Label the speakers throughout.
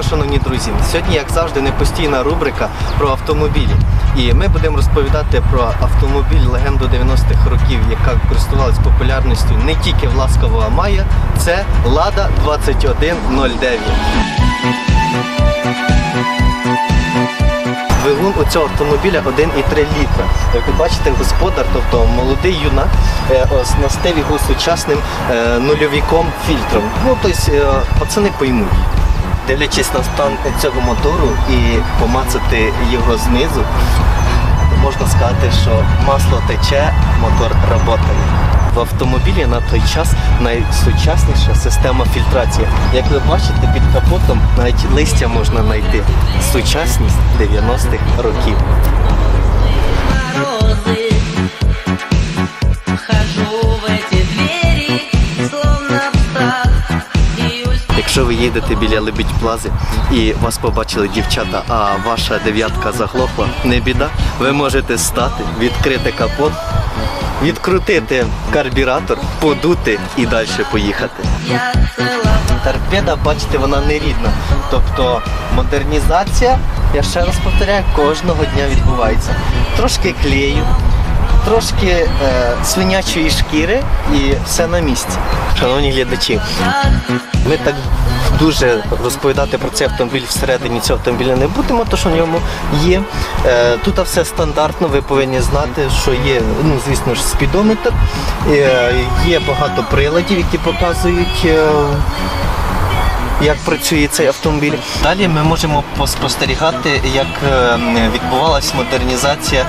Speaker 1: ранку, шановні друзі. Сьогодні, як завжди, непостійна рубрика про автомобілі. І ми будемо розповідати про автомобіль легенду 90-х років, яка користувалась популярністю не тільки в Ласкового Мая. Це Лада 2109. Двигун у цього автомобіля 1,3 літра. Як ви бачите, господар, тобто молодий юнак, е, оснастив його сучасним е, нульовіком фільтром. Ну, тобто е, пацани поймуть. Дивлячись на стан цього мотору і помацати його знизу, можна сказати, що масло тече, мотор працює. В автомобілі на той час найсучасніша система фільтрації. Як ви бачите, під капотом навіть листя можна знайти. Сучасність 90-х років. Якщо ви їдете біля Лебідь Плази і вас побачили дівчата, а ваша дев'ятка заглохла, не біда, ви можете стати, відкрити капот, відкрутити карбюратор, подути і далі поїхати. Торпеда, бачите, вона не рідна. Тобто модернізація, я ще раз повторяю, кожного дня відбувається. Трошки клею, трошки е, свинячої шкіри і все на місці. Шановні глядачі, ми так дуже розповідати про цей автомобіль всередині цього автомобіля не будемо, тому що в ньому є. Е, тут все стандартно, ви повинні знати, що є, ну, звісно ж, спідометр, е, є багато приладів, які показують. е, як працює цей автомобіль. Далі ми можемо поспостерігати, як відбувалась модернізація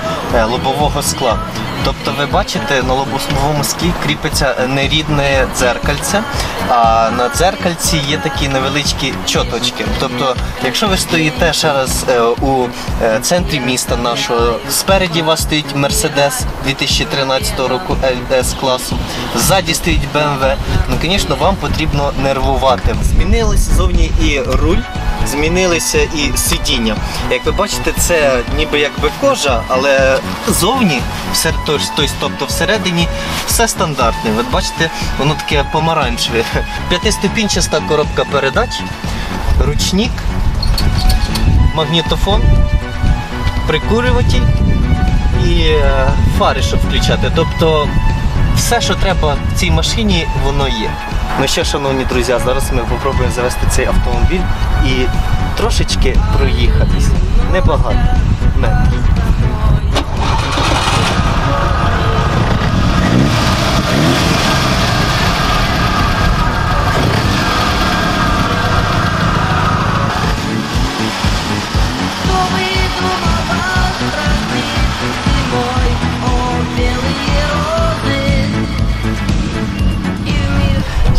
Speaker 1: лобового скла. Тобто ви бачите, на лобовому склі кріпиться нерідне дзеркальце, а на дзеркальці є такі невеличкі чоточки. Тобто, якщо ви стоїте ще раз е, у е, центрі міста нашого, спереді вас стоїть Mercedes 2013 року LS класу, ззаді стоїть BMW, ну, звісно, вам потрібно нервувати. Змінилися зовні і руль, змінилися і сидіння. Як ви бачите, це ніби якби кожа, але зовні, все, тобто всередині все стандартне. Ви бачите, воно таке помаранчеве. П'ятиступінчаста коробка передач, ручник, магнітофон, прикурюватель і е, фари, щоб включати. Тобто все, що треба в цій машині, воно є. Ну що, шановні друзі, зараз ми спробуємо завести цей автомобіль і трошечки проїхатись. Небагато. Метр.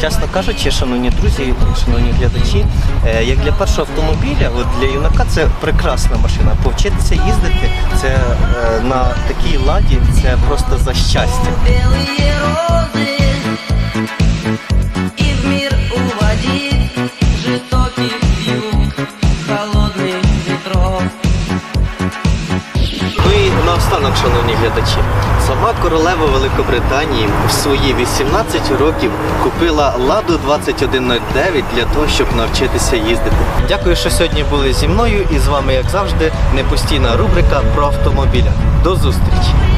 Speaker 1: Чесно кажучи, шановні друзі, шановні глядачі, е, як для першого автомобіля, от для юнака це прекрасна машина. Повчитися їздити це е, на такій ладі це просто за щастя. Наостанок, шановні глядачі, сама королева Великобританії в свої 18 років купила ладу 2109 для того, щоб навчитися їздити. Дякую, що сьогодні були зі мною і з вами, як завжди, непостійна рубрика про автомобіля. До зустрічі!